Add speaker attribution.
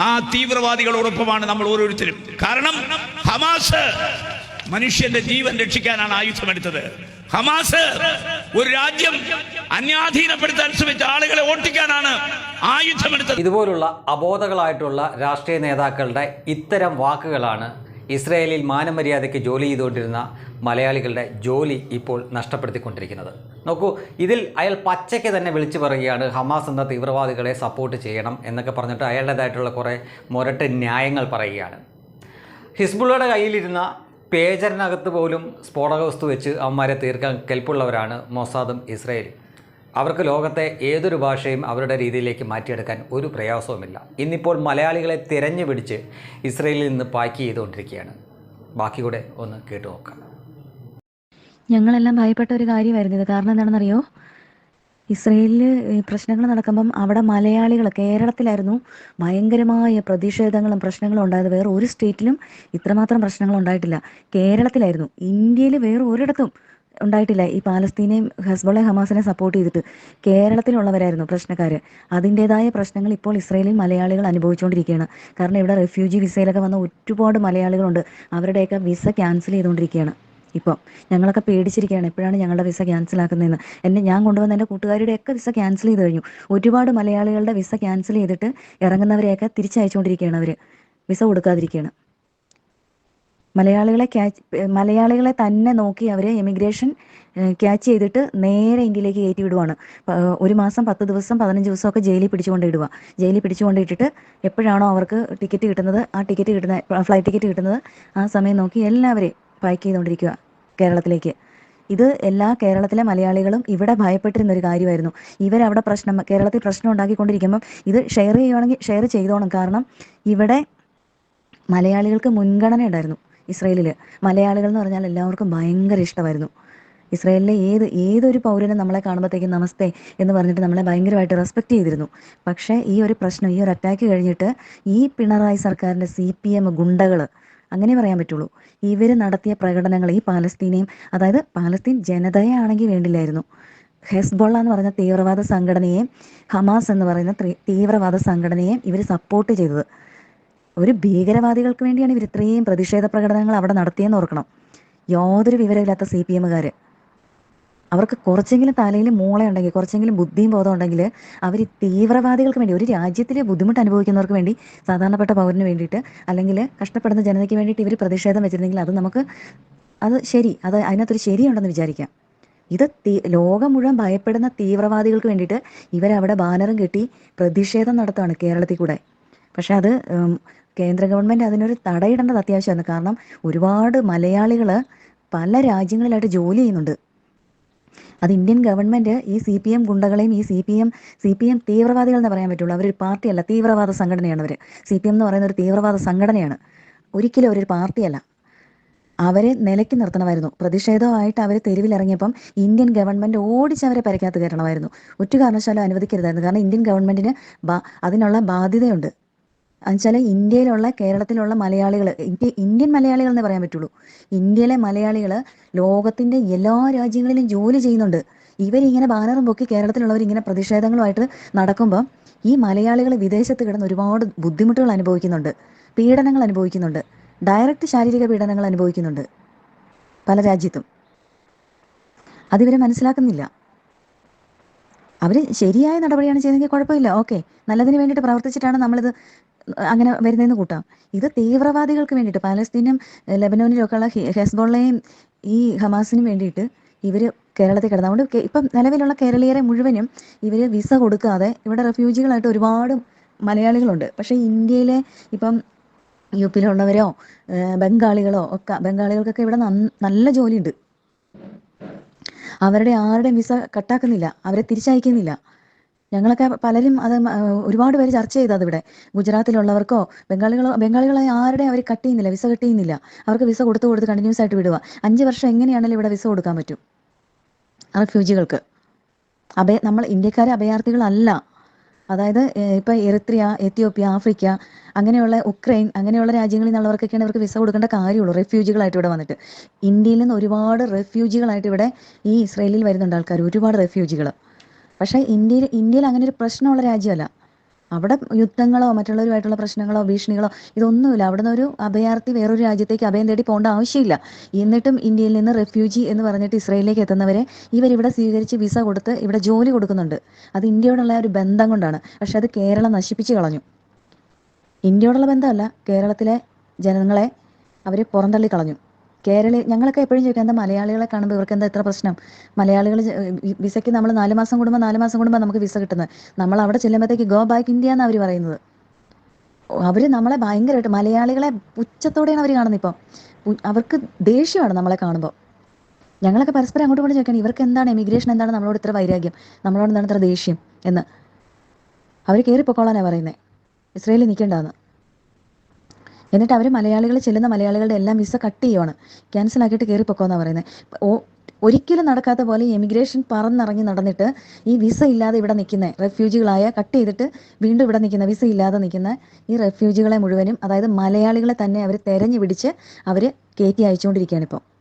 Speaker 1: ആ തീവ്രവാദികളോടൊപ്പമാണ് നമ്മൾ ഓരോരുത്തരും. കാരണം ഹമാസ് മനുഷ്യന്റെ ജീവൻ രക്ഷിക്കാനാണ് ആയുധമെടുത്തത് ഹമാസ് ഒരു രാജ്യം അന്യാധീനപ്പെടുത്താൻ ശ്രമിച്ച ആളുകളെ ഓട്ടിക്കാനാണ് ആയുധമെടുത്തത്
Speaker 2: ഇതുപോലുള്ള അബോധകളായിട്ടുള്ള രാഷ്ട്രീയ നേതാക്കളുടെ ഇത്തരം വാക്കുകളാണ് ഇസ്രയേലിൽ മാനമര്യാദയ്ക്ക് ജോലി ചെയ്തുകൊണ്ടിരുന്ന മലയാളികളുടെ ജോലി ഇപ്പോൾ നഷ്ടപ്പെടുത്തിക്കൊണ്ടിരിക്കുന്നത്. നോക്കൂ ഇതിൽ അയാൾ പച്ചയ്ക്ക് തന്നെ വിളിച്ചു പറയുകയാണ് ഹമാസ് എന്ന തീവ്രവാദികളെ സപ്പോർട്ട് ചെയ്യണം എന്നൊക്കെ പറഞ്ഞിട്ട് അയാളുടേതായിട്ടുള്ള കുറേ മുരട്ട് ന്യായങ്ങൾ പറയുകയാണ്. ഹിസ്ബുള്ളയുടെ കയ്യിലിരുന്ന പേജറിനകത്ത് പോലും സ്ഫോടക വസ്തു വെച്ച് അവന്മാരെ തീർക്കാൻ കെൽപ്പുള്ളവരാണ് മൊസാദും ഇസ്രയേലും. അവർക്ക് ലോകത്തെ ഏതൊരു ഭാഷയും അവരുടെ രീതിയിലേക്ക് മാറ്റിയെടുക്കാൻ ഒരു പ്രയാസവുമില്ല. ഇന്നിപ്പോൾ മലയാളികളെ തിരഞ്ഞു പിടിച്ച് ഇസ്രയേലിൽ നിന്ന് പാക്ക് ചെയ്തുകൊണ്ടിരിക്കുകയാണ്. ബാക്കി കൂടെ ഒന്ന് കേട്ടു നോക്കാം.
Speaker 3: ഞങ്ങളെല്ലാം ഭയപ്പെട്ട ഒരു കാര്യമായിരുന്നു ഇത്. കാരണം എന്താണെന്നറിയോ? ഇസ്രയേലിൽ പ്രശ്നങ്ങൾ നടക്കുമ്പം അവിടെ മലയാളികൾ കേരളത്തിലായിരുന്നു ഭയങ്കരമായ പ്രതിഷേധങ്ങളും പ്രശ്നങ്ങളും ഉണ്ടായത്. വേറെ ഒരു സ്റ്റേറ്റിലും ഇത്രമാത്രം പ്രശ്നങ്ങൾ ഉണ്ടായിട്ടില്ല. കേരളത്തിലായിരുന്നു. ഇന്ത്യയിൽ വേറെ ഒരിടത്തും ഉണ്ടായിട്ടില്ല. ഈ പാലസ്തീനെയും ഹസ്ബോളെ ഹമാസിനെ സപ്പോർട്ട് ചെയ്തിട്ട് കേരളത്തിലുള്ളവരായിരുന്നു പ്രശ്നക്കാർ അതിന്റെതായ പ്രശ്നങ്ങൾ ഇപ്പോൾ ഇസ്രയേലിൽ മലയാളികൾ അനുഭവിച്ചുകൊണ്ടിരിക്കുകയാണ്. കാരണം ഇവിടെ റെഫ്യൂജി വിസയിലൊക്കെ വന്ന ഒരുപാട് മലയാളികളുണ്ട്. അവരുടെയൊക്കെ വിസ ക്യാൻസൽ ചെയ്തുകൊണ്ടിരിക്കുകയാണ്. ഇപ്പം ഞങ്ങളൊക്കെ പേടിച്ചിരിക്കുകയാണ്. എപ്പോഴാണ് ഞങ്ങളുടെ വിസ ക്യാൻസൽ ആക്കുന്നതെന്ന്. എന്നെ ഞാൻ കൊണ്ടുവന്ന എന്റെ കൂട്ടുകാരുടെയൊക്കെ വിസ ക്യാൻസൽ ചെയ്ത് കഴിഞ്ഞു. ഒരുപാട് മലയാളികളുടെ വിസ ക്യാൻസൽ ചെയ്തിട്ട് ഇറങ്ങുന്നവരെയൊക്കെ തിരിച്ചയച്ചുകൊണ്ടിരിക്കുകയാണ് അവർ വിസ കൊടുക്കാതിരിക്കുകയാണ്. മലയാളികളെ ക്യാച്ച് മലയാളികളെ തന്നെ നോക്കി അവരെ എമിഗ്രേഷൻ ക്യാച്ച് ചെയ്തിട്ട് നേരെ ഇന്ത്യയിലേക്ക് കയറ്റി വിടുവാണ്. ഒരു മാസം പത്ത് ദിവസം പതിനഞ്ച് ദിവസമൊക്കെ ജയിലിൽ പിടിച്ചുകൊണ്ട് ഇടുക ജയിലിൽ പിടിച്ചുകൊണ്ട് ഇട്ടിട്ട് എപ്പോഴാണോ അവർക്ക് ടിക്കറ്റ് കിട്ടുന്നത് ആ ടിക്കറ്റ് കിട്ടുന്ന ഫ്ലൈറ്റ് ടിക്കറ്റ് കിട്ടുന്നത് ആ സമയം നോക്കി എല്ലാവരെയും പാക്ക് ചെയ്തുകൊണ്ടിരിക്കുക കേരളത്തിലേക്ക്. ഇത് എല്ലാ കേരളത്തിലെ മലയാളികളും ഇവിടെ ഭയപ്പെട്ടിരുന്ന ഒരു കാര്യമായിരുന്നു. ഇവരവിടെ പ്രശ്നം കേരളത്തിൽ പ്രശ്നം ഉണ്ടാക്കിക്കൊണ്ടിരിക്കുമ്പം ഇത് ഷെയർ ചെയ്യുവാണെങ്കിൽ ഷെയർ ചെയ്തോണം. കാരണം ഇവിടെ മലയാളികൾക്ക് മുൻഗണന ഉണ്ടായിരുന്നു ഇസ്രയേലിൽ മലയാളികൾ എന്ന് പറഞ്ഞാൽ എല്ലാവർക്കും ഭയങ്കര ഇഷ്ടമായിരുന്നു. ഇസ്രയേലിലെ ഏത് ഏതൊരു പൗരനും നമ്മളെ കാണുമ്പോഴത്തേക്കും നമസ്തേ എന്ന് പറഞ്ഞിട്ട് നമ്മളെ ഭയങ്കരമായിട്ട് റെസ്പെക്റ്റ് ചെയ്തിരുന്നു. പക്ഷേ ഈ ഒരു പ്രശ്നം ഈ ഒരു അറ്റാക്ക് കഴിഞ്ഞിട്ട് ഈ പിണറായി സർക്കാരിന്റെ സി പി എം ഗുണ്ടകൾ അങ്ങനെ പറയാൻ പറ്റുള്ളൂ. ഇവർ നടത്തിയ പ്രകടനങ്ങൾ ഈ പാലസ്തീനെയും അതായത് പാലസ്തീൻ ജനതയെ ആണെങ്കിൽ വേണ്ടില്ലായിരുന്നു. ഹെസ്ബോള എന്ന് പറയുന്ന തീവ്രവാദ സംഘടനയെയും ഹമാസ് എന്ന് പറയുന്ന തീവ്രവാദ സംഘടനയെയും ഇവർ സപ്പോർട്ട് ചെയ്തത്. ഒരു ഭീകരവാദികൾക്ക് വേണ്ടിയാണ് ഇവർ ഇത്രയും പ്രതിഷേധ പ്രകടനങ്ങൾ അവിടെ നടത്തിയെന്ന് ഓർക്കണം. യാതൊരു വിവരമില്ലാത്ത സി പി എമ്മുകാർ അവർക്ക് കുറച്ചെങ്കിലും തലയിൽ മൂളയുണ്ടെങ്കിൽ കുറച്ചെങ്കിലും ബുദ്ധിയും ബോധം ഉണ്ടെങ്കിൽ അവർ തീവ്രവാദികൾക്ക് വേണ്ടി ഒരു രാജ്യത്തിലെ ബുദ്ധിമുട്ട് അനുഭവിക്കുന്നവർക്ക് വേണ്ടി സാധാരണപ്പെട്ട പൗരന് വേണ്ടിയിട്ട് അല്ലെങ്കിൽ കഷ്ടപ്പെടുന്ന ജനതയ്ക്ക് വേണ്ടിയിട്ട് ഇവർ പ്രതിഷേധം വെച്ചിരുന്നെങ്കിൽ അത് നമുക്ക് അത് ശരി അത് അതിനകത്തൊരു ശരിയുണ്ടെന്ന് വിചാരിക്കാം. ഇത് തീ ലോകം മുഴുവൻ ഭയപ്പെടുന്ന തീവ്രവാദികൾക്ക് വേണ്ടിയിട്ട് ഇവരവിടെ ബാനറും കെട്ടി പ്രതിഷേധം നടത്തുകയാണ് കേരളത്തിൽ കൂടെ. പക്ഷെ അത് കേന്ദ്ര ഗവൺമെന്റ് അതിനൊരു തടയിടേണ്ടത് അത്യാവശ്യമാണ്. കാരണം ഒരുപാട് മലയാളികൾ പല രാജ്യങ്ങളിലായിട്ട് ജോലി ചെയ്യുന്നുണ്ട്. അത് ഇന്ത്യൻ ഗവൺമെന്റ് ഈ സി പി എം ഗുണ്ടകളെയും ഈ C P M C P M തീവ്രവാദികൾ എന്ന് പറയാൻ പറ്റുള്ളൂ. അവരൊരു പാർട്ടിയല്ല തീവ്രവാദ സംഘടനയാണ് അവർ സി പി എം എന്ന് പറയുന്ന ഒരു തീവ്രവാദ സംഘടനയാണ്. ഒരിക്കലും അവരൊരു പാർട്ടിയല്ല. അവരെ നിലയ്ക്ക് നിർത്തണമായിരുന്നു. പ്രതിഷേധമായിട്ട് അവർ തെരുവിലിറങ്ങിയപ്പം ഇന്ത്യൻ ഗവൺമെന്റ് ഓടിച്ച് അവരെ പരിക്കകത്ത് കയറണമായിരുന്നു. ഒറ്റ കാരണവശാലും അനുവദിക്കരുതായിരുന്നു. കാരണം ഇന്ത്യൻ ഗവൺമെന്റിന് അതിനുള്ള ബാധ്യതയുണ്ട്. എന്നുവെച്ചാൽ ഇന്ത്യയിലുള്ള കേരളത്തിലുള്ള മലയാളികൾ ഇന്ത്യ ഇന്ത്യൻ മലയാളികൾ എന്ന് പറയാൻ പറ്റുള്ളൂ. ഇന്ത്യയിലെ മലയാളികൾ ലോകത്തിന്റെ എല്ലാ രാജ്യങ്ങളിലും ജോലി ചെയ്യുന്നുണ്ട്. ഇവരിങ്ങനെ ബാനറും പൊക്കി കേരളത്തിലുള്ളവർ ഇങ്ങനെ പ്രതിഷേധങ്ങളുമായിട്ട് നടക്കുമ്പോൾ ഈ മലയാളികൾ വിദേശത്ത് കിടന്ന് ഒരുപാട് ബുദ്ധിമുട്ടുകൾ അനുഭവിക്കുന്നുണ്ട്. പീഡനങ്ങൾ അനുഭവിക്കുന്നുണ്ട്. ഡയറക്റ്റ് ശാരീരിക പീഡനങ്ങൾ അനുഭവിക്കുന്നുണ്ട്. പല രാജ്യത്തും. അതിവരെ മനസ്സിലാക്കുന്നില്ല. അവർ ശരിയായ നടപടിയാണ് ചെയ്തെങ്കിൽ കുഴപ്പമില്ല. ഓക്കെ. നല്ലതിന് വേണ്ടിയിട്ട് പ്രവർത്തിച്ചിട്ടാണ് നമ്മളിത് അങ്ങനെ വരുന്നതെന്ന് കൂട്ടാം. ഇത് തീവ്രവാദികൾക്ക് വേണ്ടിയിട്ട് പാലസ്തീനും ലെബനോനിലും ഒക്കെ ഉള്ള ഹെസ്ബോളയും ഈ ഹമാസിനും വേണ്ടിയിട്ട് ഇവർ കേരളത്തിൽ കിടന്നു അതുകൊണ്ട് ഇപ്പം നിലവിലുള്ള കേരളീയരെ മുഴുവനും ഇവർ വിസ കൊടുക്കാതെ ഇവിടെ റെഫ്യൂജികളായിട്ട് ഒരുപാട് മലയാളികളുണ്ട്. പക്ഷേ ഇന്ത്യയിലെ ഇപ്പം യു പിയിലുള്ളവരോ ബംഗാളികളോ ഒക്കെ ബംഗാളികൾക്കൊക്കെ ഇവിടെ നല്ല ജോലിയുണ്ട്. അവരുടെ ആരുടെയും വിസ കട്ടാക്കുന്നില്ല. അവരെ തിരിച്ചയക്കുന്നില്ല. ഞങ്ങളൊക്കെ പലരും അത് ഒരുപാട് പേര് ചർച്ച ചെയ്തത് ഇവിടെ ഗുജറാത്തിലുള്ളവർക്കോ ബംഗാളികളോ ബംഗാളികളെ ആരുടെയും അവർ കട്ട് ചെയ്യുന്നില്ല വിസ കട്ട് ചെയ്യുന്നില്ല. അവർക്ക് വിസ കൊടുത്തു കൊടുത്ത് കണ്ടിന്യൂസ് ആയിട്ട് വിടുക. അഞ്ച് വർഷം എങ്ങനെയാണെങ്കിലും ഇവിടെ വിസ കൊടുക്കാൻ പറ്റും? റെഫ്യൂജികൾക്ക്. അഭയ നമ്മൾ ഇന്ത്യക്കാരെ അഭയാർത്ഥികളല്ല. അതായത് ഇപ്പൊ എറിത്രിയ എത്യോപ്യ ആഫ്രിക്ക അങ്ങനെയുള്ള ഉക്രൈൻ അങ്ങനെയുള്ള രാജ്യങ്ങളിൽ നിന്നുള്ളവർക്കൊക്കെയാണ് ഇവർക്ക് വിസ കൊടുക്കേണ്ട കാര്യമുള്ളൂ റെഫ്യൂജികളായിട്ട് ഇവിടെ വന്നിട്ട്. ഇന്ത്യയിൽ നിന്ന് ഒരുപാട് റെഫ്യൂജികളായിട്ട് ഇവിടെ ഈ ഇസ്രയേലിൽ വരുന്നുണ്ട് ആൾക്കാർ ഒരുപാട് റെഫ്യൂജികൾ പക്ഷേ ഇന്ത്യയിൽ ഇന്ത്യയിൽ അങ്ങനെ ഒരു പ്രശ്നമുള്ള രാജ്യമല്ല. അവിടെ യുദ്ധങ്ങളോ മറ്റുള്ളവരുമായിട്ടുള്ള പ്രശ്നങ്ങളോ ഭീഷണികളോ ഇതൊന്നുമില്ല. അവിടുന്ന് ഒരു അഭയാർത്ഥി വേറൊരു രാജ്യത്തേക്ക് അഭയം തേടി പോകേണ്ട ആവശ്യമില്ല. എന്നിട്ടും ഇന്ത്യയിൽ നിന്ന് റെഫ്യൂജി എന്ന് പറഞ്ഞിട്ട് ഇസ്രയേലിലേക്ക് എത്തുന്നവരെ ഇവരിവിടെ സ്വീകരിച്ച് വിസ കൊടുത്ത് ഇവിടെ ജോലി കൊടുക്കുന്നുണ്ട്. അത് ഇന്ത്യയോടുള്ള ഒരു ബന്ധം കൊണ്ടാണ്. പക്ഷെ അത് കേരളം നശിപ്പിച്ചു കളഞ്ഞു. ഇന്ത്യയോടുള്ള ബന്ധമല്ല. കേരളത്തിലെ ജനങ്ങളെ അവർ പുറന്തള്ളി കളഞ്ഞു. കേരളീയ ഞങ്ങളൊക്കെ എപ്പോഴും ചോദിക്കും എന്താ മലയാളികളെ കാണുമ്പോൾ ഇവർക്ക് എന്താ ഇത്ര പ്രശ്നം? മലയാളികൾ വിസയ്ക്ക് നമ്മൾ നാല് മാസം കൂടുമ്പോൾ നാല് മാസം കൂടുമ്പോൾ നമുക്ക് വിസ കിട്ടുന്നത്. നമ്മൾ അവിടെ ചെല്ലുമ്പോഴത്തേക്ക് ഗോ ബാക്ക് ഇന്ത്യ എന്നാണ് അവർ പറയുന്നത്. അവർ നമ്മളെ ഭയങ്കരമായിട്ട് മലയാളികളെ പുച്ഛത്തോടെയാണ് അവർ കാണുന്നത് ഇപ്പം. അവർക്ക് ദേഷ്യമാണ് നമ്മളെ കാണുമ്പോൾ ഞങ്ങളൊക്കെ പരസ്പരം അങ്ങോട്ട് കൊണ്ട് ചോദിക്കണം ഇവർക്ക് എന്താണ് എമിഗ്രേഷൻ എന്താണ് നമ്മളോട് ഇത്ര വൈരാഗ്യം? നമ്മളോട് എന്താണ് ഇത്ര ദേഷ്യം? എന്ന്. അവർ കയറിപ്പോക്കോളാനാണ് പറയുന്നത് ഇസ്രയേലിൽ നിൽക്കേണ്ടതെന്ന് എന്നിട്ട് അവർ മലയാളികൾ ചെല്ലുന്ന മലയാളികളുടെ എല്ലാം വിസ കട്ട് ചെയ്യുവാണ്. ക്യാൻസൽ ആക്കിയിട്ട് കയറിപ്പൊക്കോന്നാണ് പറയുന്നത് ഓ- ഒരിക്കലും നടക്കാത്ത പോലെ എമിഗ്രേഷൻ പറന്നിറങ്ങി നടന്നിട്ട് ഈ വിസ ഇല്ലാതെ ഇവിടെ നിൽക്കുന്ന. റെഫ്യൂജികളായ കട്ട് ചെയ്തിട്ട് വീണ്ടും ഇവിടെ നിൽക്കുന്ന. വിസ ഇല്ലാതെ നിൽക്കുന്ന. ഈ റെഫ്യൂജികളെ മുഴുവനും അതായത് മലയാളികളെ തന്നെ അവർ തെരഞ്ഞു പിടിച്ച് അവർ കയറ്റി അയച്ചുകൊണ്ടിരിക്കുകയാണ് ഇപ്പോൾ